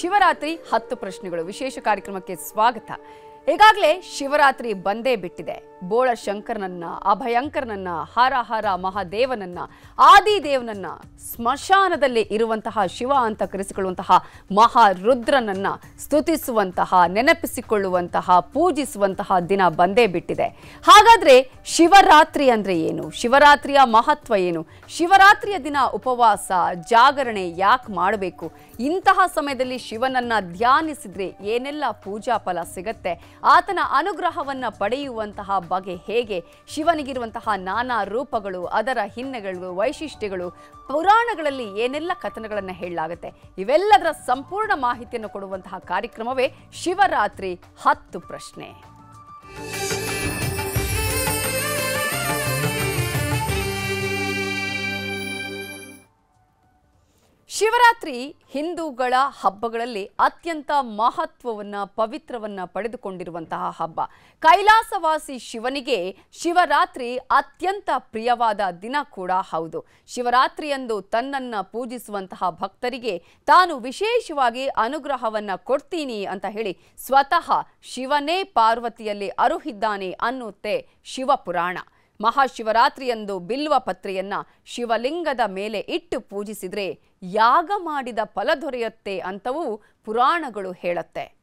ಶಿವರಾತ್ರಿ ಹತ್ತು ಪ್ರಶ್ನೆಗಳು. ವಿಶೇಷ ಕಾರ್ಯಕ್ರಮಕ್ಕೆ ಸ್ವಾಗತ. ಈಗಾಗಲೇ ಶಿವರಾತ್ರಿ ಬಂದೇ ಬಿಟ್ಟಿದೆ. ಬೋಳ ಶಂಕರನನ್ನ ಅಭಯಂಕರನನ್ನ ಹರ ಹರ ಮಹಾದೇವನನ್ನ, ಆದಿದೇವನನ್ನ, ಸ್ಮಶಾನದಲ್ಲಿ ಇರುವಂತಹ ಶಿವ ಅಂತ ಕರೆಸಿಕೊಳ್ಳುವಂತಹ ಮಹಾರುದ್ರನನ್ನ ಸ್ತುತಿಸುವಂತಹ, ನೆನಪಿಸಿಕೊಳ್ಳುವಂತಹ, ಪೂಜಿಸುವಂತಹ ದಿನ ಬಂದೇ ಬಿಟ್ಟಿದೆ. ಹಾಗಾದ್ರೆ ಶಿವರಾತ್ರಿ ಅಂದ್ರೆ ಏನು? ಶಿವರಾತ್ರಿಯ ಮಹತ್ವ ಏನು? ಶಿವರಾತ್ರಿಯ ದಿನ ಉಪವಾಸ, ಜಾಗರಣೆ ಯಾಕೆ ಮಾಡಬೇಕು? ಇಂತಹ ಸಮಯದಲ್ಲಿ ಶಿವನನ್ನ ಧ್ಯಾನಿಸಿದ್ರೆ ಏನೆಲ್ಲ ಪೂಜಾ ಫಲ ಸಿಗತ್ತೆ? ಆತನ ಅನುಗ್ರಹವನ್ನ ಪಡೆಯುವಂತಹ ಬಗೆ ಹೇಗೆ ಶಿವನಿಗಿರುವಂತಹ ನಾನಾ ರೂಪಗಳು, ಅದರ ಹಿನ್ನೆಗಳು ವೈಶಿಷ್ಟ್ಯಗಳು, ಪುರಾಣಗಳಲ್ಲಿ ಏನೆಲ್ಲ ಕಥನಗಳನ್ನು ಹೇಳಲಾಗುತ್ತೆ, ಇವೆಲ್ಲದರ ಸಂಪೂರ್ಣ ಮಾಹಿತಿಯನ್ನು ಕೊಡುವಂತಹ ಕಾರ್ಯಕ್ರಮವೇ ಶಿವರಾತ್ರಿ ಹತ್ತು ಪ್ರಶ್ನೆ. ಶಿವರಾತ್ರಿ ಹಿಂದೂಗಳ ಹಬ್ಬಗಳಲ್ಲಿ ಅತ್ಯಂತ ಮಹತ್ವವನ್ನ, ಪವಿತ್ರವನ್ನ ಪಡೆದುಕೊಂಡಿರುವಂತಹ ಹಬ್ಬ. ಕೈಲಾಸವಾಸಿ ಶಿವನಿಗೆ ಶಿವರಾತ್ರಿ ಅತ್ಯಂತ ಪ್ರಿಯವಾದ ದಿನ ಕೂಡ ಹೌದು. ಶಿವರಾತ್ರಿಯಂದು ತನ್ನನ್ನ ಪೂಜಿಸುವಂತಹ ಭಕ್ತರಿಗೆ ತಾನು ವಿಶೇಷವಾಗಿ ಅನುಗ್ರಹವನ್ನ ಕೊಡ್ತೀನಿ ಅಂತ ಹೇಳಿ ಸ್ವತಃ ಶಿವನೇ ಪಾರ್ವತಿಯಲ್ಲಿ ಅರುಹಿದ್ದಾನೆ ಅನ್ನುತ್ತೆ ಶಿವಪುರಾಣ. ಮಹಾಶಿವರಾತ್ರಿಯಂದು ಬಿಲ್ವ ಪತ್ರೆಯನ್ನ ಶಿವಲಿಂಗದ ಮೇಲೆ ಇಟ್ಟು ಪೂಜಿಸಿದರೆ ಯಾಗ ಮಾಡಿದ ಫಲ ದೊರೆಯುತ್ತೆ ಅಂತವೂ ಪುರಾಣಗಳು ಹೇಳುತ್ತೆ.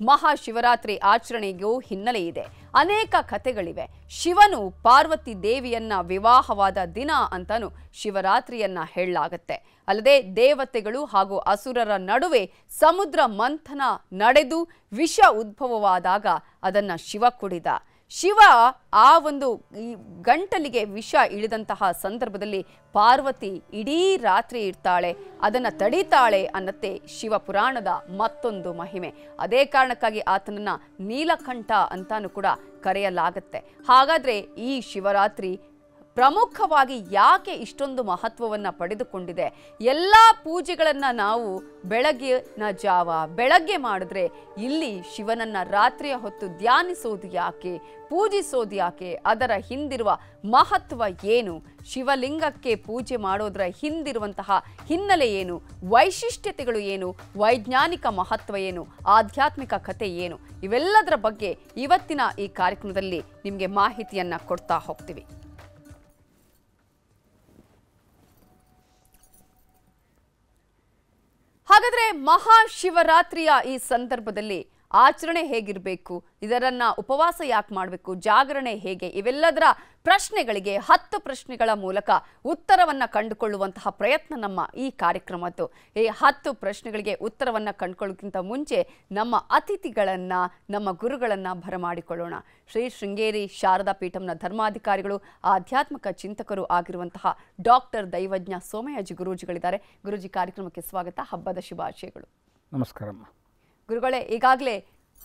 ಮಹಾಶಿವರಾತ್ರಿ ಆಚರಣೆಗೂ ಹಿನ್ನೆಲೆ ಇದೆ. ಅನೇಕ ಕಥೆಗಳಿವೆ. ಶಿವನು ಪಾರ್ವತಿ ದೇವಿಯನ್ನ ವಿವಾಹವಾದ ದಿನ ಅಂತಾನು ಶಿವರಾತ್ರಿಯನ್ನ ಹೇಳಲಾಗತ್ತೆ. ಅಲ್ಲದೆ ದೇವತೆಗಳು ಹಾಗೂ ಅಸುರರ ನಡುವೆ ಸಮುದ್ರ ಮಂಥನ ನಡೆದು ವಿಷ ಉದ್ಭವವಾದಾಗ ಅದನ್ನು ಶಿವ ಕುಡಿದ. ಶಿವ ಆ ಒಂದು ಗಂಟಲಿಗೆ ವಿಷ ಇಳಿದಂತಹ ಸಂದರ್ಭದಲ್ಲಿ ಪಾರ್ವತಿ ಇಡೀ ರಾತ್ರಿ ಇರ್ತಾಳೆ, ಅದನ್ನು ತಡಿತಾಳೆ ಅನ್ನತ್ತೆ ಶಿವ ಪುರಾಣದ ಮತ್ತೊಂದು ಮಹಿಮೆ. ಅದೇ ಕಾರಣಕ್ಕಾಗಿ ಆತನನ್ನ ನೀಲಕಂಠ ಅಂತಾನು ಕೂಡ ಕರೆಯಲಾಗತ್ತೆ. ಹಾಗಾದ್ರೆ ಈ ಶಿವರಾತ್ರಿ ಪ್ರಮುಖವಾಗಿ ಯಾಕೆ ಇಷ್ಟೊಂದು ಮಹತ್ವವನ್ನು ಪಡೆದುಕೊಂಡಿದೆ? ಎಲ್ಲ ಪೂಜೆಗಳನ್ನು ನಾವು ಬೆಳಗಿನ ಜಾವ, ಬೆಳಗ್ಗೆ ಮಾಡಿದ್ರೆ ಇಲ್ಲಿ ಶಿವನನ್ನ ರಾತ್ರಿಯ ಹೊತ್ತು ಧ್ಯಾನಿಸೋದು ಯಾಕೆ? ಪೂಜಿಸೋದು ಯಾಕೆ? ಅದರ ಹಿಂದಿರುವ ಮಹತ್ವ ಏನು? ಶಿವಲಿಂಗಕ್ಕೆ ಪೂಜೆ ಮಾಡೋದರ ಹಿಂದಿರುವಂತಹ ಹಿನ್ನೆಲೆ ಏನು? ವೈಶಿಷ್ಟ್ಯತೆಗಳು ಏನು? ವೈಜ್ಞಾನಿಕ ಮಹತ್ವ ಏನು? ಆಧ್ಯಾತ್ಮಿಕ ಕಥೆ ಏನು? ಇವೆಲ್ಲದರ ಬಗ್ಗೆ ಇವತ್ತಿನ ಈ ಕಾರ್ಯಕ್ರಮದಲ್ಲಿ ನಿಮಗೆ ಮಾಹಿತಿಯನ್ನು ಕೊಡ್ತಾ ಹೋಗ್ತೀವಿ. ಹಾಗಾದ್ರೆ ಮಹಾಶಿವರಾತ್ರಿಯ ಈ ಸಂದರ್ಭದಲ್ಲಿ ಆಚರಣೆ ಹೇಗಿರಬೇಕು, ಇದರನ್ನ ಉಪವಾಸ ಯಾಕೆ ಮಾಡಬೇಕು, ಜಾಗರಣೆ ಹೇಗೆ, ಇವೆಲ್ಲದರ ಪ್ರಶ್ನೆಗಳಿಗೆ, ಹತ್ತು ಪ್ರಶ್ನೆಗಳ ಮೂಲಕ ಉತ್ತರವನ್ನು ಕಂಡುಕೊಳ್ಳುವಂತಹ ಪ್ರಯತ್ನ ನಮ್ಮ ಈ ಕಾರ್ಯಕ್ರಮದ್ದು. ಈ ಹತ್ತು ಪ್ರಶ್ನೆಗಳಿಗೆ ಉತ್ತರವನ್ನು ಕಂಡುಕೊಳ್ಳೋಕ್ಕಿಂತ ಮುಂಚೆ ನಮ್ಮ ಅತಿಥಿಗಳನ್ನು, ನಮ್ಮ ಗುರುಗಳನ್ನು ಬರಮಾಡಿಕೊಳ್ಳೋಣ ಶ್ರೀ ಶೃಂಗೇರಿ ಶಾರದಾ ಪೀಠಂನ ಧರ್ಮಾಧಿಕಾರಿಗಳು, ಆಧ್ಯಾತ್ಮಿಕ ಚಿಂತಕರು ಆಗಿರುವಂತಹ ಡಾಕ್ಟರ್ ದೈವಜ್ಞ ಸೋಮಯಾಜಿ ಗುರೂಜಿಗಳಿದ್ದಾರೆ. ಗುರೂಜಿ ಕಾರ್ಯಕ್ರಮಕ್ಕೆ ಸ್ವಾಗತ, ಹಬ್ಬದ ಶುಭಾಶಯಗಳು. ನಮಸ್ಕಾರಮ್ಮ. ಗುರುಗಳೇ, ಈಗಾಗಲೇ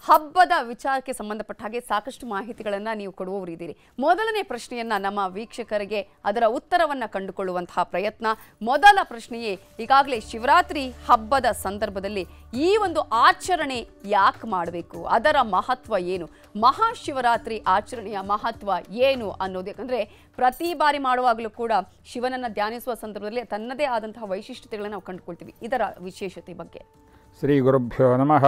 ಹಬ್ಬದ ವಿಚಾರಕ್ಕೆ ಸಂಬಂಧಪಟ್ಟ ಹಾಗೆ ಸಾಕಷ್ಟು ಮಾಹಿತಿಗಳನ್ನು ನೀವು ಕೊಡುವವರಿದ್ದೀರಿ ಮೊದಲನೇ ಪ್ರಶ್ನೆಯನ್ನು ನಮ್ಮ ವೀಕ್ಷಕರಿಗೆ ಅದರ ಉತ್ತರವನ್ನು ಕಂಡುಕೊಳ್ಳುವಂತಹ ಪ್ರಯತ್ನ. ಮೊದಲ ಪ್ರಶ್ನೆಯೇ, ಈಗಾಗಲೇ ಶಿವರಾತ್ರಿ ಹಬ್ಬದ ಸಂದರ್ಭದಲ್ಲಿ ಈ ಒಂದು ಆಚರಣೆ ಯಾಕೆ ಮಾಡಬೇಕು? ಅದರ ಮಹತ್ವ ಏನು? ಮಹಾಶಿವರಾತ್ರಿ ಆಚರಣೆಯ ಮಹತ್ವ ಏನು ಅನ್ನೋದು? ಯಾಕಂದರೆ ಪ್ರತಿ ಬಾರಿ ಮಾಡುವಾಗಲೂ ಕೂಡ ಶಿವನನ್ನು ಧ್ಯಾನಿಸುವ ಸಂದರ್ಭದಲ್ಲಿ ತನ್ನದೇ ಆದಂತಹ ವೈಶಿಷ್ಟ್ಯತೆಗಳನ್ನು ನಾವು ಕಂಡುಕೊಳ್ತೀವಿ. ಇದರ ವಿಶೇಷತೆ ಬಗ್ಗೆ. ಶ್ರೀ ಗುರುಭ್ಯೋ ನಮಃ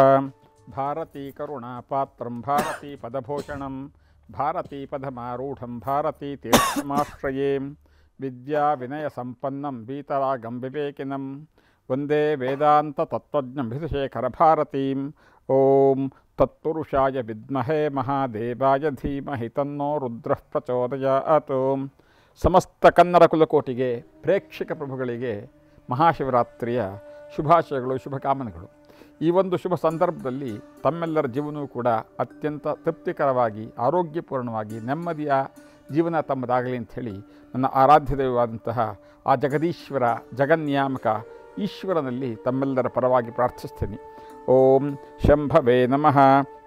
ಭಾರತೀ ಕರುಣಾಪಾತ್ರಂ ಭಾರತೀ ಪದಭೂಷಣಂ ಭಾರತೀ ಪದಮಾರೂಢಂ ಭಾರತೀ ತೀರ್ಥಮಾಶ್ರಯೇ ವಿದ್ಯಾ ವಿನಯ ಸಂಪನ್ನಂ ವೀತರಾಗಂ ವಿವೇಕಿನಂ ವಂದೇ ವೇದಾಂತ ತತ್ವಜ್ಞಂ ವಿಧುಶೇಖರ ಭಾರತೀಂ ಓಂ ತತ್ಪುರುಷಾಯ ವಿದ್ಮಹೇ ಮಹಾದೇವಾಯ ಧೀಮಹಿ ತನ್ನೋ ರುದ್ರಃ ಪ್ರಚೋದಯಾತ್ ಸಮಸ್ತ ಕನ್ನಡ ಕುಲಕೋಟಿಗೆ ಪ್ರೇಕ್ಷಕ ಪ್ರಭುಗಳಿಗೆ ಮಹಾಶಿವರಾತ್ರಿಯ ಶುಭಾಶಯಗಳು, ಶುಭಕಾಮನೆಗಳು. ಈ ಒಂದು ಶುಭ ಸಂದರ್ಭದಲ್ಲಿ ತಮ್ಮೆಲ್ಲರ ಜೀವನವೂ ಕೂಡ ಅತ್ಯಂತ ತೃಪ್ತಿಕರವಾಗಿ, ಆರೋಗ್ಯಪೂರ್ಣವಾಗಿ, ನೆಮ್ಮದಿಯ ಜೀವನ ತಮ್ಮದಾಗಲಿ ಅಂಥೇಳಿ ನನ್ನ ಆರಾಧ್ಯ ದೈವವಾದಂತಹ ಆ ಜಗದೀಶ್ವರ ಜಗನ್ಯಾಮಕ ಈಶ್ವರನಲ್ಲಿ ತಮ್ಮೆಲ್ಲರ ಪರವಾಗಿ ಪ್ರಾರ್ಥಿಸ್ತೇನೆ ಓಂ ಶಂಭವೇ ನಮಃ.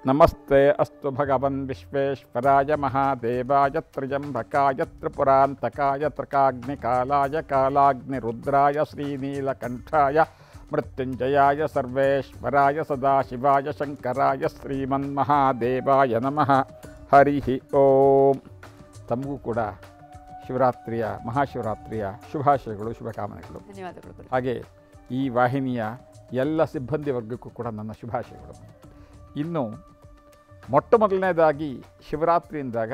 ನಮಸ್ತೆ ಅಸ್ತು ಭಗವನ್ ವಿಶ್ವೇಶ್ವರಾಯ ಮಹಾದೇವಾಯ ತ್ರ್ಯಂಬಕಾಯ ತ್ರಿಪುರಾಂತಕಾಯ ತ್ರಿಕಾಗ್ನಿಕಾಲಾಯ ಕಾಲಾಗ್ನಿರುದ್ರಾಯ ಶ್ರೀನೀಲಕಂಠಾಯ ಮೃತ್ಯುಂಜಯಾಯ ಸರ್ವೇಶ್ವರಾಯ ಸದಾಶಿವಾಯ ಶಂಕರಾಯ ಶ್ರೀಮನ್ಮಹಾದೇವಾಯ ನಮಃ. ಹರಿ ಓಂ. ತಮಗೂ ಕೂಡ ಶಿವರಾತ್ರಿಯ ಮಹಾಶಿವರಾತ್ರಿಯ ಶುಭಾಶಯಗಳು ಶುಭಕಾಮನೆಗಳು. ಧನ್ಯವಾದಗಳು ಹಾಗೆ ಈ ವಾಹಿನಿಯ ಎಲ್ಲ ಸಿಬ್ಬಂದಿ ವರ್ಗಕ್ಕೂ ಕೂಡ ನನ್ನ ಶುಭಾಶಯಗಳು. ಇನ್ನು ಮೊಟ್ಟ ಮೊದಲನೇದಾಗಿ ಶಿವರಾತ್ರಿ ಎಂದಾಗ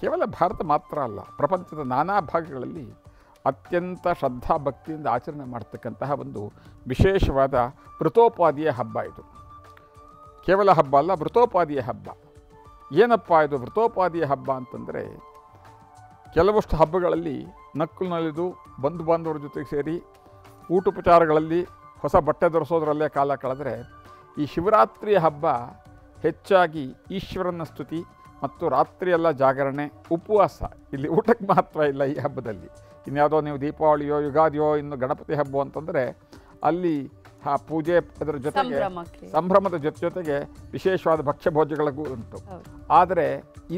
ಕೇವಲ ಭಾರತ ಮಾತ್ರ ಅಲ್ಲ ಪ್ರಪಂಚದ ನಾನಾ ಭಾಗಗಳಲ್ಲಿ ಅತ್ಯಂತ ಶ್ರದ್ಧಾ ಭಕ್ತಿಯಿಂದ ಆಚರಣೆ ಮಾಡ್ತಕ್ಕಂತಹ ಒಂದು ವಿಶೇಷವಾದ ವೃತೋಪಾದಿಯ ಹಬ್ಬ ಇದು. ಕೇವಲ ಹಬ್ಬ ಅಲ್ಲ, ವೃತೋಪಾದಿಯ ಹಬ್ಬ. ಏನಪ್ಪ ಇದು ವೃತೋಪಾದಿಯ ಹಬ್ಬ ಅಂತಂದರೆ, ಕೆಲವಷ್ಟು ಹಬ್ಬಗಳಲ್ಲಿ ನಕ್ಕು ನಲಿದು ಬಂಧು ಬಾಂಧವರ ಜೊತೆಗೆ ಸೇರಿ ಊಟೋಪಚಾರಗಳಲ್ಲಿ ಹೊಸ ಬಟ್ಟೆ ಧರಿಸೋದ್ರಲ್ಲೇ ಕಾಲ ಕಳೆದರೆ, ಈ ಶಿವರಾತ್ರಿಯ ಹಬ್ಬ ಹೆಚ್ಚಾಗಿ ಈಶ್ವರನ ಸ್ತುತಿ ಮತ್ತು ರಾತ್ರಿಯೆಲ್ಲ ಜಾಗರಣೆ, ಉಪವಾಸ. ಇಲ್ಲಿ ಊಟಕ್ಕೆ ಮಹತ್ವ ಇಲ್ಲ ಈ ಹಬ್ಬದಲ್ಲಿ. ಇನ್ಯಾವುದೋ ನೀವು ದೀಪಾವಳಿಯೋ ಯುಗಾದಿಯೋ ಇನ್ನು ಗಣಪತಿ ಹಬ್ಬ ಅಂತಂದರೆ ಅಲ್ಲಿ ಆ ಪೂಜೆ ಅದರ ಜೊತೆಗೆ ಸಂಭ್ರಮದ ಜೊತೆ ಜೊತೆಗೆ ವಿಶೇಷವಾದ ಭಕ್ಷ್ಯ ಭೋಜ್ಯಗಳಿಗೂ ಉಂಟು. ಆದರೆ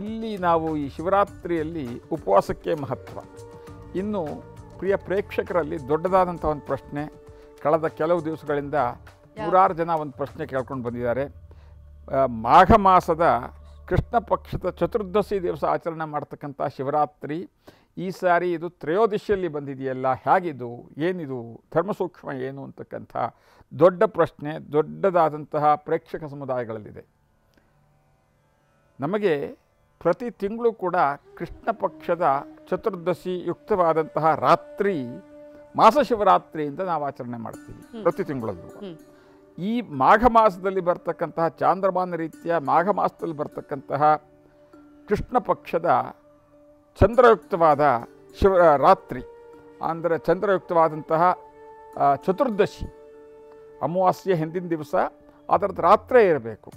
ಇಲ್ಲಿ ನಾವು ಈ ಶಿವರಾತ್ರಿಯಲ್ಲಿ ಉಪವಾಸಕ್ಕೆ ಮಹತ್ವ. ಇನ್ನು ಪ್ರಿಯ ಪ್ರೇಕ್ಷಕರಲ್ಲಿ ದೊಡ್ಡದಾದಂಥ ಒಂದು ಪ್ರಶ್ನೆ ಕಳೆದ ಕೆಲವು ದಿವಸಗಳಿಂದ ನೂರಾರು ಜನ ಒಂದು ಪ್ರಶ್ನೆ ಕೇಳ್ಕೊಂಡು ಬಂದಿದ್ದಾರೆ. ಮಾಘ ಮಾಸದ ಕೃಷ್ಣ ಪಕ್ಷದ ಚತುರ್ದಶಿ ದಿವಸ ಆಚರಣೆ ಮಾಡ್ತಕ್ಕಂಥ ಶಿವರಾತ್ರಿ ಈ ಸಾರಿ ಇದು ತ್ರಯೋದಶಿಯಲ್ಲಿ ಬಂದಿದೆಯಲ್ಲ ಹೇಗಿದು ಏನಿದು ಧರ್ಮಸೂಕ್ಷ್ಮ ಏನು ಅಂತಕ್ಕಂಥ ದೊಡ್ಡ ಪ್ರಶ್ನೆ ದೊಡ್ಡದಾದಂತಹ ಪ್ರೇಕ್ಷಕ ಸಮುದಾಯಗಳಲ್ಲಿದೆ. ನಮಗೆ ಪ್ರತಿ ತಿಂಗಳು ಕೂಡ ಕೃಷ್ಣ ಪಕ್ಷದ ಚತುರ್ದಶಿ ಯುಕ್ತವಾದಂತಹ ರಾತ್ರಿ ಮಾಸ ಶಿವರಾತ್ರಿಯಿಂದ ನಾವು ಆಚರಣೆ ಮಾಡ್ತೀವಿ ಪ್ರತಿ ತಿಂಗಳಲ್ಲೂ. ಈ ಮಾಘ ಮಾಸದಲ್ಲಿ ಬರ್ತಕ್ಕಂತಹ ಚಾಂದ್ರಮಾನ ರೀತಿಯ ಮಾಘ ಮಾಸದಲ್ಲಿ ಬರ್ತಕ್ಕಂತಹ ಕೃಷ್ಣ ಪಕ್ಷದ ಚಂದ್ರಯುಕ್ತವಾದ ಶಿವ ರಾತ್ರಿ, ಅಂದರೆ ಚಂದ್ರಯುಕ್ತವಾದಂತಹ ಚತುರ್ದಶಿ, ಅಮಾವಾಸ್ಯ ಹಿಂದಿನ ದಿವಸ ಅದರದ್ದು ರಾತ್ರಿ ಇರಬೇಕು.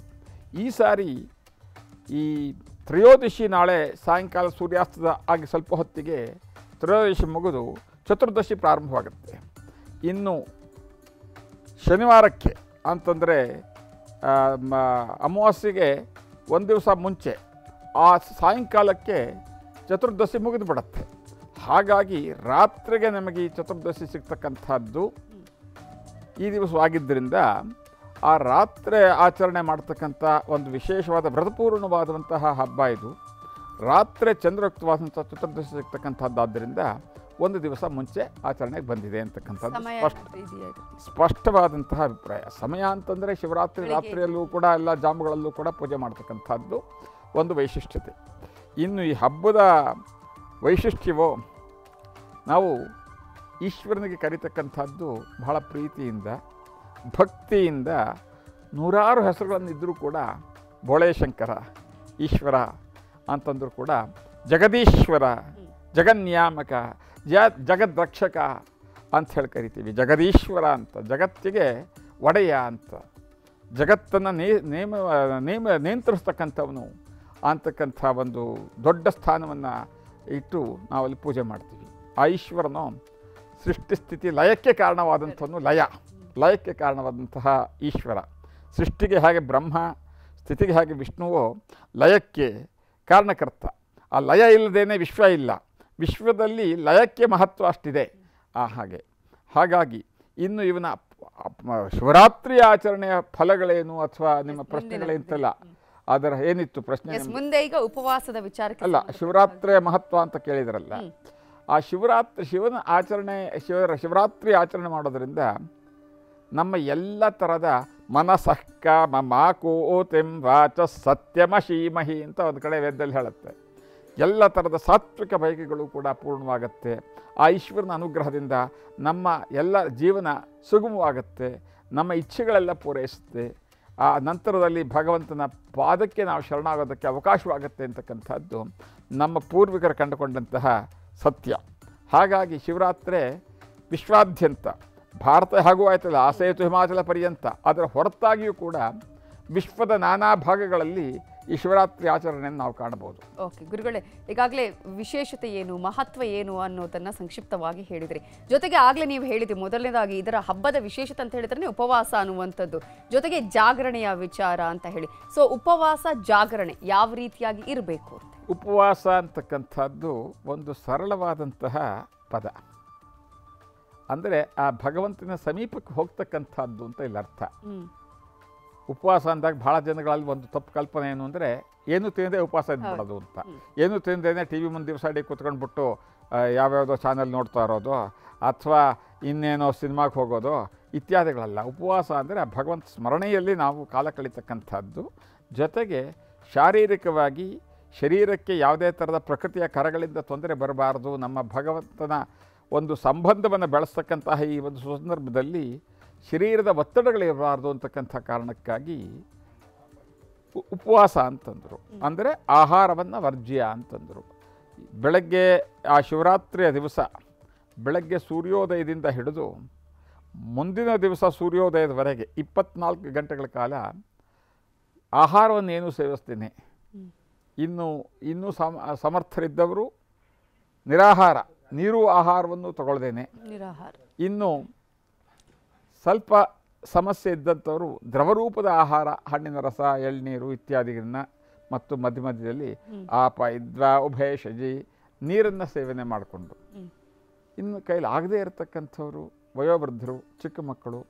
ಈ ಸಾರಿ ಈ ತ್ರಯೋದಶಿ ನಾಳೆ ಸಾಯಂಕಾಲ ಸೂರ್ಯಾಸ್ತದ ಆಗಿ ಸ್ವಲ್ಪ ಹೊತ್ತಿಗೆ ತ್ರಯೋದಶಿ ಮುಗಿದು ಚತುರ್ದಶಿ ಪ್ರಾರಂಭವಾಗುತ್ತೆ. ಇನ್ನು ಶನಿವಾರಕ್ಕೆ ಅಂತಂದರೆ ಅಮಾವಾಸ್ಯೆಗೆ ಒಂದು ದಿವಸ ಮುಂಚೆ, ಆ ಸಾಯಂಕಾಲಕ್ಕೆ ಚತುರ್ದಶಿ ಮುಗಿದು ಬಿಡತ್ತೆ ಹಾಗಾಗಿ ರಾತ್ರಿಗೆ ನಮಗೆ ಈ ಚತುರ್ದಶಿ ಸಿಗ್ತಕ್ಕಂಥದ್ದು ಈ ದಿವಸವಾಗಿದ್ದರಿಂದ ಆ ರಾತ್ರಿ ಆಚರಣೆ ಮಾಡ್ತಕ್ಕಂಥ ಒಂದು ವಿಶೇಷವಾದ ವ್ರತಪೂರ್ಣವಾದಂತಹ ಹಬ್ಬ ಇದು. ರಾತ್ರಿ ಚಂದ್ರಯುಕ್ತವಾದಂಥ ಚತುರ್ದಶಿ ಸಿಗ್ತಕ್ಕಂಥದ್ದಾದ್ದರಿಂದ ಒಂದು ದಿವಸ ಮುಂಚೆ ಆಚರಣೆಗೆ ಬಂದಿದೆ ಅಂತಕ್ಕಂಥದ್ದು ಸ್ಪಷ್ಟ. ಸ್ಪಷ್ಟವಾದಂತಹ ಅಭಿಪ್ರಾಯ. ಸಮಯ ಅಂತಂದರೆ ಶಿವರಾತ್ರಿ ರಾತ್ರಿಯಲ್ಲೂ ಕೂಡ ಎಲ್ಲ ಜಾಮುಗಳಲ್ಲೂ ಕೂಡ ಪೂಜೆ ಮಾಡ್ತಕ್ಕಂಥದ್ದು ಒಂದು ವೈಶಿಷ್ಟ್ಯತೆ. ಇನ್ನು ಈ ಹಬ್ಬದ ವೈಶಿಷ್ಟ್ಯವೋ, ನಾವು ಈಶ್ವರನಿಗೆ ಕರೀತಕ್ಕಂಥದ್ದು ಬಹಳ ಪ್ರೀತಿಯಿಂದ, ಭಕ್ತಿಯಿಂದ ನೂರಾರು ಹೆಸರುಗಳನ್ನು ಇದ್ದರೂ ಕೂಡ ಭೋಳೇಶಂಕರ, ಈಶ್ವರ ಅಂತಂದರೂ ಕೂಡ ಜಗದೀಶ್ವರ, ಜಗನ್ಯಾಮಕ, ಜ, ಜಗದ್ರಕ್ಷಕ ಅಂತ ಹೇಳಿ ಕರಿತೀವಿ. ಜಗದೀಶ್ವರ ಅಂತ, ಜಗತ್ತಿಗೆ ಒಡೆಯ ಅಂತ, ಜಗತ್ತನ್ನು ನೇಮ ನೇಮ ನಿಯಂತ್ರಿಸ್ತಕ್ಕಂಥವನು ಅಂತಕ್ಕಂಥ ಒಂದು ದೊಡ್ಡ ಸ್ಥಾನವನ್ನು ಇಟ್ಟು ನಾವಲ್ಲಿ ಪೂಜೆ ಮಾಡ್ತೀವಿ. ಆ ಈಶ್ವರನು ಸೃಷ್ಟಿ ಸ್ಥಿತಿ ಲಯಕ್ಕೆ ಕಾರಣವಾದಂಥವನು ಲಯ. ಲಯಕ್ಕೆ ಕಾರಣವಾದಂತಹ ಈಶ್ವರ. ಸೃಷ್ಟಿಗೆ ಹಾಗೆ ಬ್ರಹ್ಮ ಸ್ಥಿತಿಗೆ ಹಾಗೆ ವಿಷ್ಣುವು ಲಯಕ್ಕೆ ಕಾರಣಕರ್ತ. ಆ ಲಯ ಇಲ್ಲದೇನೆ ವಿಶ್ವ ಇಲ್ಲ. ವಿಶ್ವದಲ್ಲಿ ಲಯಕ್ಕೆ ಮಹತ್ವ ಅಷ್ಟಿದೆ. ಆ ಹಾಗೆ. ಹಾಗಾಗಿ ಇನ್ನು ಇವನ ಶಿವರಾತ್ರಿ ಆಚರಣೆಯ ಫಲಗಳೇನು ಅಥವಾ ನಿಮ್ಮ ಪ್ರಶ್ನೆಗಳೇಂತಲ್ಲ ಅದರ ಏನಿತ್ತು ಪ್ರಶ್ನೆ ಮುಂದೆ ಈಗ ಉಪವಾಸದ ವಿಚಾರಕ್ಕೆ ಅಲ್ಲ ಶಿವರಾತ್ರಿಯ ಮಹತ್ವ ಅಂತ ಕೇಳಿದ್ರಲ್ಲ. ಆ ಶಿವರಾತ್ರಿ ಶಿವನ ಆಚರಣೆ ಶಿವ ಶಿವರಾತ್ರಿ ಆಚರಣೆ ಮಾಡೋದ್ರಿಂದ ನಮ್ಮ ಎಲ್ಲ ಥರದ ಮನಸಃಕ ಮಾಕೋತೆಂ ವಾಚ ಸತ್ಯಮಶೀಮಹಿ ಅಂತ ಒಂದು ಕಡೆ ವೇದದಲ್ಲಿ ಹೇಳುತ್ತೆ. ಎಲ್ಲ ಥರದ ಸಾತ್ವಿಕ ಬಯಕೆಗಳು ಕೂಡ ಪೂರ್ಣವಾಗುತ್ತೆ. ಆ ಈಶ್ವರನ ಅನುಗ್ರಹದಿಂದ ನಮ್ಮ ಎಲ್ಲ ಜೀವನ ಸುಗಮವಾಗುತ್ತೆ. ನಮ್ಮ ಇಚ್ಛೆಗಳೆಲ್ಲ ಪೂರೈಸುತ್ತೆ. ಆ ನಂತರದಲ್ಲಿ ಭಗವಂತನ ಪಾದಕ್ಕೆ ನಾವು ಶರಣಾಗೋದಕ್ಕೆ ಅವಕಾಶವಾಗುತ್ತೆ ಅಂತಕ್ಕಂಥದ್ದು ನಮ್ಮ ಪೂರ್ವಿಕರು ಕಂಡುಕೊಂಡಂತಹ ಸತ್ಯ. ಹಾಗಾಗಿ ಶಿವರಾತ್ರಿ ವಿಶ್ವಾದ್ಯಂತ, ಭಾರತ ಹಾಗೂ ಆಯ್ತಲ್ಲ, ಆಸೇತು ಹಿಮಾಚಲ ಪರ್ಯಂತ, ಅದರ ಹೊರತಾಗಿಯೂ ಕೂಡ ವಿಶ್ವದ ನಾನಾ ಭಾಗಗಳಲ್ಲಿ ಈ ಶಿವರಾತ್ರಿ ಆಚರಣೆಯನ್ನು ನಾವು ಕಾಣಬಹುದು. ಓಕೆ ಗುರುಗಳೇ ಈಗಾಗಲೇ ವಿಶೇಷತೆ ಏನು ಮಹತ್ವ ಏನು ಅನ್ನೋದನ್ನು ಸಂಕ್ಷಿಪ್ತವಾಗಿ ಹೇಳಿದ್ರಿ. ಜೊತೆಗೆ ಆಗಲೇ ನೀವು ಹೇಳಿದ್ರಿ ಮೊದಲನೇದಾಗಿ ಇದರ ಹಬ್ಬದ ವಿಶೇಷತೆ ಅಂತ ಹೇಳಿದ್ರೆ ಉಪವಾಸ ಅನ್ನುವಂಥದ್ದು. ಜೊತೆಗೆ ಜಾಗರಣೆಯ ವಿಚಾರ ಅಂತ ಹೇಳಿ. ಸೊ ಉಪವಾಸ ಜಾಗರಣೆ ಯಾವ ರೀತಿಯಾಗಿ ಇರಬೇಕು ಉಪವಾಸ ಅಂತಕ್ಕಂಥದ್ದು ಒಂದು ಸರಳವಾದಂತಹ ಪದ. ಅಂದರೆ ಆ ಭಗವಂತನ ಸಮೀಪಕ್ಕೆ ಹೋಗ್ತಕ್ಕಂಥದ್ದು ಅಂತ ಇಲ್ಲಿ ಅರ್ಥ ಉಪವಾಸ ಅಂದಾಗ ಭಾಳ ಜನಗಳಲ್ಲಿ ಒಂದು ತಪ್ಪು ಕಲ್ಪನೆ ಏನು ಅಂದರೆ ಏನು ತಿಂದೇ ಉಪವಾಸ ಇದ್ಬಿಡೋದು ಅಂತ. ಏನು ತಿಂದೇನೆ ಟಿ ವಿ ಮುಂದೆ ದಿವಸ ಅಡಿ ಕೂತ್ಕೊಂಡ್ಬಿಟ್ಟು ಯಾವ್ಯಾವುದೋ ಚಾನಲ್ ನೋಡ್ತಾ ಇರೋದು ಅಥವಾ ಇನ್ನೇನೋ ಸಿನಿಮಾಗೆ ಹೋಗೋದು ಇತ್ಯಾದಿಗಳಲ್ಲ. ಉಪವಾಸ ಅಂದರೆ ಭಗವಂತ ಸ್ಮರಣೆಯಲ್ಲಿ ನಾವು ಕಾಲ ಕಳೀತಕ್ಕಂಥದ್ದು. ಜೊತೆಗೆ ಶಾರೀರಿಕವಾಗಿ ಶರೀರಕ್ಕೆ ಯಾವುದೇ ಥರದ ಪ್ರಕೃತಿಯ ಕರಗಳಿಂದ ತೊಂದರೆ ಬರಬಾರ್ದು. ನಮ್ಮ ಭಗವಂತನ ಒಂದು ಸಂಬಂಧವನ್ನು ಬೆಳೆಸ್ತಕ್ಕಂತಹ ಈ ಒಂದು ಸಂದರ್ಭದಲ್ಲಿ ಶರೀರದ ಒತ್ತಡಗಳಿರಬಾರ್ದು ಅಂತಕ್ಕಂಥ ಕಾರಣಕ್ಕಾಗಿ ಉ- ಉಪವಾಸ ಅಂತಂದರು. ಅಂದರೆ ಆಹಾರವನ್ನು ವರ್ಜ್ಯ ಅಂತಂದರು. ಬೆಳಗ್ಗೆ ಆ ಶಿವರಾತ್ರಿಯ ದಿವಸ ಬೆಳಗ್ಗೆ ಸೂರ್ಯೋದಯದಿಂದ ಹಿಡಿದು ಮುಂದಿನ ದಿವಸ ಸೂರ್ಯೋದಯದವರೆಗೆ ಇಪ್ಪತ್ನಾಲ್ಕು ಗಂಟೆಗಳ ಕಾಲ ಆಹಾರವನ್ನು ಏನು ಸೇವಿಸ್ತೀನಿ ಇನ್ನು ಇನ್ನೂ ಸಮ ಸಮರ್ಥರಿದ್ದವರು ನಿರಾಹಾರ ನೀರು ಆಹಾರವನ್ನು ತಗೊಳ್ದೇನೆ. ನಿರಾಹಾರ. ಇನ್ನು ಸ್ವಲ್ಪ ಸಮಸ್ಯೆ ಇದ್ದಂಥವರು ದ್ರವರೂಪದ ಆಹಾರ ಹಣ್ಣಿನ ರಸ ಎಳ್ನೀರು ಇತ್ಯಾದಿಗಳನ್ನ ಮತ್ತು ಮಧ್ಯ ಮಧ್ಯದಲ್ಲಿ ಆಪ ಇದ್ವಾ ಉಭಯ ಶಜಿ ನೀರನ್ನು ಸೇವನೆ ಮಾಡಿಕೊಂಡು. ಇನ್ನು ಕೈಲಿ ಆಗದೇ ಇರತಕ್ಕಂಥವರು ವಯೋವೃದ್ಧರು ಚಿಕ್ಕ ಮಕ್ಕಳು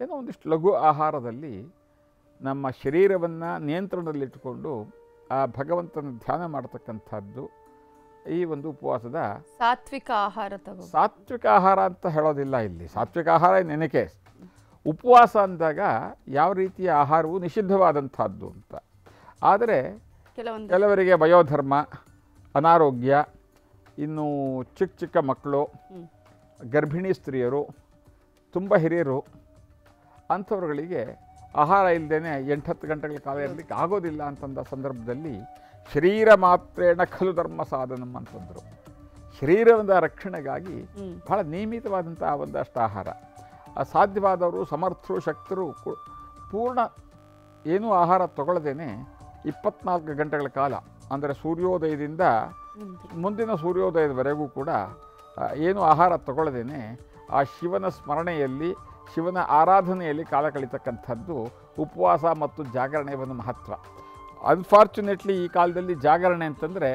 ಏನೋ ಒಂದಿಷ್ಟು ಲಘು ಆಹಾರದಲ್ಲಿ ನಮ್ಮ ಶರೀರವನ್ನು ನಿಯಂತ್ರಣದಲ್ಲಿಟ್ಟುಕೊಂಡು ಆ ಭಗವಂತನ ಧ್ಯಾನ ಮಾಡ್ತಕ್ಕಂಥದ್ದು ಈ ಒಂದು ಉಪವಾಸದ ಸಾತ್ವಿಕ ಆಹಾರ ಸಾತ್ವಿಕ ಆಹಾರ ಅಂತ ಹೇಳೋದಿಲ್ಲ ಇಲ್ಲಿ. ಸಾತ್ವಿಕ ಆಹಾರ ನೆನಕೆ. ಉಪವಾಸ ಅಂದಾಗ ಯಾವ ರೀತಿಯ ಆಹಾರವು ನಿಷಿದ್ಧವಾದಂಥದ್ದು ಅಂತ. ಆದರೆ ಕೆಲವೊಂದು ಕೆಲವರಿಗೆ ವಯೋಧರ್ಮ ಅನಾರೋಗ್ಯ ಇನ್ನು ಚಿಕ್ಕ ಚಿಕ್ಕ ಮಕ್ಕಳು ಗರ್ಭಿಣಿ ಸ್ತ್ರೀಯರು ತುಂಬ ಹಿರಿಯರು ಅಂಥವ್ರುಗಳಿಗೆ ಆಹಾರ ಇಲ್ಲದೇ ಎಂಟತ್ತು ಗಂಟೆಗಳ ಕಾಲ ಇರಲಿಕ್ಕೆ ಆಗೋದಿಲ್ಲ ಅಂತಂದ ಸಂದರ್ಭದಲ್ಲಿ ಶರೀರ ಮಾತ್ರೇಣ ಖಲು ಧರ್ಮ ಸಾಧನಂ ಅಂತಂದರು ಶರೀರದ ರಕ್ಷಣೆಗಾಗಿ. ಬಹಳ ನಿಯಮಿತವಾದಂಥ ಒಂದಷ್ಟು ಆಹಾರ. ಸಾಧ್ಯವಾದವರು ಸಮರ್ಥರು ಶಕ್ತರು ಪೂರ್ಣ ಏನೂ ಆಹಾರ ತಗೊಳ್ಳದೇನೆ ಇಪ್ಪತ್ನಾಲ್ಕು ಗಂಟೆಗಳ ಕಾಲ. ಅಂದರೆ ಸೂರ್ಯೋದಯದಿಂದ ಮುಂದಿನ ಸೂರ್ಯೋದಯದವರೆಗೂ ಕೂಡ ಏನು ಆಹಾರ ತಗೊಳ್ಳದೇನೆ ಆ ಶಿವನ ಸ್ಮರಣೆಯಲ್ಲಿ ಶಿವನ ಆರಾಧನೆಯಲ್ಲಿ ಕಾಲ ಕಳೀತಕ್ಕಂಥದ್ದು ಉಪವಾಸ ಮತ್ತು ಜಾಗರಣೆಯ ಒಂದು ಮಹತ್ವ. ಅನ್ಫಾರ್ಚುನೇಟ್ಲಿ ಈ ಕಾಲದಲ್ಲಿ ಜಾಗರಣೆ ಅಂತಂದರೆ.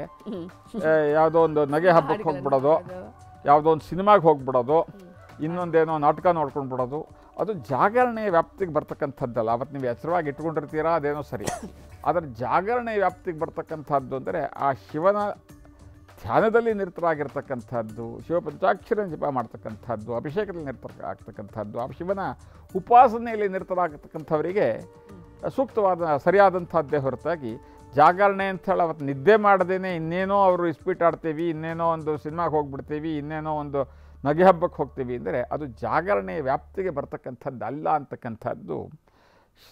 ಯಾವುದೋ ಒಂದು ನಗೆ ಹಬ್ಬಕ್ಕೆ ಹೋಗ್ಬಿಡೋದು ಯಾವುದೋ ಒಂದು ಸಿನಿಮಾಗೆ ಹೋಗ್ಬಿಡೋದು ಇನ್ನೊಂದೇನೋ ನಾಟಕ ನೋಡ್ಕೊಂಡು ಬಿಡೋದು ಅದು ಜಾಗರಣೆ ವ್ಯಾಪ್ತಿಗೆ ಬರ್ತಕ್ಕಂಥದ್ದಲ್ಲ. ಅವತ್ತು ನೀವು ಎಚ್ಚರವಾಗಿ ಇಟ್ಕೊಂಡಿರ್ತೀರಾ ಅದೇನೋ ಸರಿ. ಆದರೆ ಜಾಗರಣೆ ವ್ಯಾಪ್ತಿಗೆ ಬರ್ತಕ್ಕಂಥದ್ದು ಅಂದರೆ ಆ ಶಿವನ ಧ್ಯಾನದಲ್ಲಿ ನಿರತರಾಗಿರ್ತಕ್ಕಂಥದ್ದು ಶಿವ ಪಂಚಾಕ್ಷರ ಜಪ ಮಾಡ್ತಕ್ಕಂಥದ್ದು ಅಭಿಷೇಕದಲ್ಲಿ ನಿರತ ಆಗ್ತಕ್ಕಂಥದ್ದು ಆ ಶಿವನ ಉಪಾಸನೆಯಲ್ಲಿ ನಿರತರಾಗತಕ್ಕಂಥವರಿಗೆ ಸೂಕ್ತವಾದ ಸರಿಯಾದಂಥದ್ದೇ ಹೊರತಾಗಿ ಜಾಗರಣೆ ಅಂತ ಹೇಳಿ ಅವತ್ತು ನಿದ್ದೆ ಮಾಡದೇನೆ ಇನ್ನೇನೋ ಅವರು ಇಸ್ಪೀಟ್ ಆಡ್ತೀವಿ, ಇನ್ನೇನೋ ಒಂದು ಸಿನಿಮಾಗೆ ಹೋಗ್ಬಿಡ್ತೀವಿ, ಇನ್ನೇನೋ ಒಂದು ನಗೆ ಹಬ್ಬಕ್ಕೆ ಹೋಗ್ತೀವಿ. ಅಂದರೆ ಅದು ಜಾಗರಣೆಯ ವ್ಯಾಪ್ತಿಗೆ ಬರ್ತಕ್ಕಂಥದ್ದು ಅಲ್ಲ ಅಂತಕ್ಕಂಥದ್ದು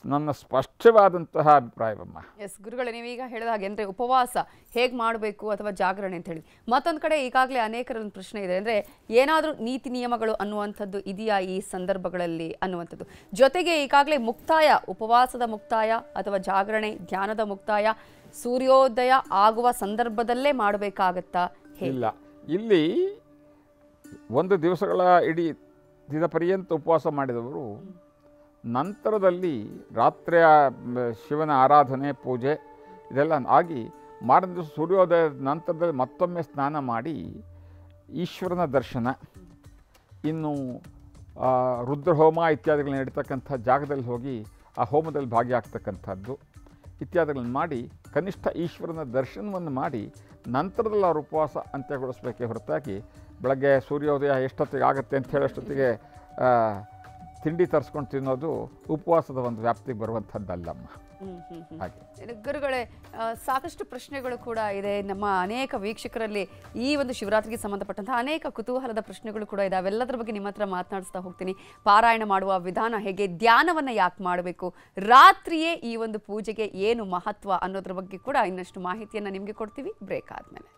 ನನ್ನ ಸ್ಪಷ್ಟವಾದಂತಹ ಅಭಿಪ್ರಾಯವಮ್ಮ ಎಸ್ ಗುರುಗಳೇ ನೀವೀಗ ಹೇಳಿದ ಹಾಗೆ ಅಂದರೆ ಉಪವಾಸ ಹೇಗೆ ಮಾಡಬೇಕು ಅಥವಾ ಜಾಗರಣೆ ಅಂತ ಹೇಳಿ. ಮತ್ತೊಂದು ಕಡೆ ಈಗಾಗಲೇ ಅನೇಕರ ಒಂದು ಪ್ರಶ್ನೆ ಇದೆ ಅಂದರೆ ಏನಾದರೂ ನೀತಿ ನಿಯಮಗಳು ಅನ್ನುವಂಥದ್ದು ಇದೆಯಾ ಈ ಸಂದರ್ಭಗಳಲ್ಲಿ ಅನ್ನುವಂಥದ್ದು. ಜೊತೆಗೆ ಈಗಾಗಲೇ ಮುಕ್ತಾಯ ಉಪವಾಸದ ಮುಕ್ತಾಯ ಅಥವಾ ಜಾಗರಣೆ ಧ್ಯಾನದ ಮುಕ್ತಾಯ ಸೂರ್ಯೋದಯ ಆಗುವ ಸಂದರ್ಭದಲ್ಲೇ ಮಾಡಬೇಕಾಗತ್ತಾ? ಇಲ್ಲ. ಇಲ್ಲಿ ಒಂದು ದಿವಸಗಳ ಇಡೀ ದಿನ ಪರ್ಯಂತ ಉಪವಾಸ ಮಾಡಿದವರು ನಂತರದಲ್ಲಿ ರಾತ್ರಿಯ ಶಿವನ ಆರಾಧನೆ, ಪೂಜೆ ಇದೆಲ್ಲ ಆಗಿ ಮಾರನೇ ದಿವಸ ಸೂರ್ಯೋದಯದ ನಂತರದಲ್ಲಿ ಮತ್ತೊಮ್ಮೆ ಸ್ನಾನ ಮಾಡಿ ಈಶ್ವರನ ದರ್ಶನ. ಇನ್ನು ರುದ್ರಹೋಮ ಇತ್ಯಾದಿಗಳನ್ನ ನಡೀತಕ್ಕಂಥ ಜಾಗದಲ್ಲಿ ಹೋಗಿ ಆ ಹೋಮದಲ್ಲಿ ಭಾಗಿಯಾಗ್ತಕ್ಕಂಥದ್ದು ಇತ್ಯಾದಿಗಳನ್ನು ಮಾಡಿ ಕನಿಷ್ಠ ಈಶ್ವರನ ದರ್ಶನವನ್ನು ಮಾಡಿ ನಂತರದಲ್ಲಿ ಅವ್ರ ಉಪವಾಸ ಅಂತ್ಯಗೊಳಿಸ್ಬೇಕೇ ಹೊರತಾಗಿ ಬೆಳಗ್ಗೆ ಸೂರ್ಯೋದಯ ಎಷ್ಟೊತ್ತಿಗೆ ಆಗುತ್ತೆ ಅಂತ ಹೇಳೋಷ್ಟೊತ್ತಿಗೆ ತಿಂಡಿ ತರಿಸ್ಕೊಂಡು ತಿನ್ನೋದು ಉಪವಾಸದ ಒಂದು ವ್ಯಾಪ್ತಿಗೆ ಬರುವಂಥದ್ದಲ್ಲಮ್ಮ. ಹ್ಮ್, ಹ್ಮ್, ಹ್ಮ್. ಹಾಗೆ. ಗುರುಗಳೇ ಸಾಕಷ್ಟು ಪ್ರಶ್ನೆಗಳು ಕೂಡ ಇದೆ. ನಮ್ಮ ಅನೇಕ ವೀಕ್ಷಕರಲ್ಲಿ ಈ ಒಂದು ಶಿವರಾತ್ರಿಗೆ ಸಂಬಂಧಪಟ್ಟಂತಹ ಅನೇಕ ಕುತೂಹಲದ ಪ್ರಶ್ನೆಗಳು ಕೂಡ ಇದೆ ಅವೆಲ್ಲದರ ಬಗ್ಗೆ ನಿಮ್ಮ ಹತ್ರ ಮಾತನಾಡಿಸ್ತಾ ಹೋಗ್ತೀನಿ. ಪಾರಾಯಣ ಮಾಡುವ ವಿಧಾನ ಹೇಗೆ ಧ್ಯಾನವನ್ನು ಯಾಕೆ ಮಾಡಬೇಕು ರಾತ್ರಿಯೇ ಈ ಒಂದು ಪೂಜೆಗೆ ಏನು ಮಹತ್ವ ಅನ್ನೋದ್ರ ಬಗ್ಗೆ ಕೂಡ ಇನ್ನಷ್ಟು ಮಾಹಿತಿಯನ್ನು ನಿಮಗೆ ಕೊಡ್ತೀವಿ. ಬ್ರೇಕ್ ಆದಮೇಲೆ.